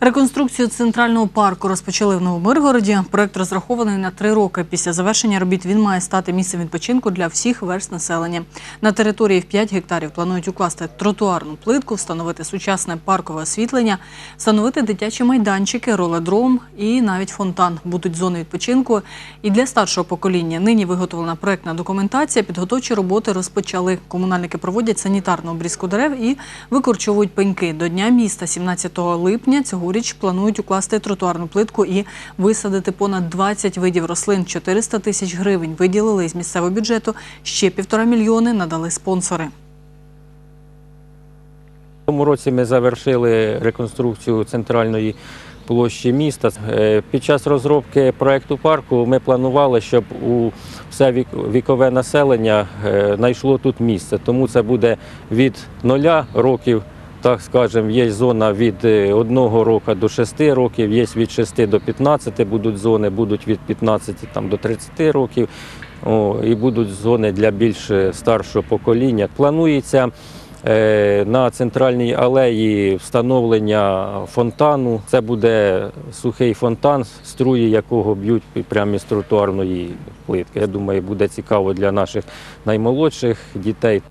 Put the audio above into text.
Реконструкцію центрального парку розпочали в Новомиргороді. Проект розрахований на три роки. Після завершення робіт він має стати місцем відпочинку для всіх верст населення. На території в 5 гектарів планують укласти тротуарну плитку, встановити сучасне паркове освітлення, встановити дитячі майданчики, роледром і навіть фонтан. Будуть зони відпочинку і для старшого покоління. Нині виготовлена проектна документація. Підготовчі роботи розпочали. Комунальники проводять санітарну обрізку дерев і викорчовують пеньки. До дня міста, 17 липня, цьогоріч планують укласти тротуарну плитку і висадити понад 20 видів рослин. 400 тисяч гривень виділили із місцевого бюджету. Ще півтора мільйони надали спонсори. В цьому році ми завершили реконструкцію центральної площі міста. Е, Під час розробки проекту парку ми планували, щоб у все вік- вікове населення е, знайшло тут місце. Тому це буде від нуля років. Так скажемо, є зона від е, одного року до 6 років, є від 6 до 15 будуть зони, будуть від 15 там, до 30 років. О, і будуть зони для більш е, старшого покоління. Планується Е, На центральній алеї встановлення фонтану. Це буде сухий фонтан, струї якого б'ють прямо із тротуарної плитки. Я думаю, буде цікаво для наших наймолодших дітей.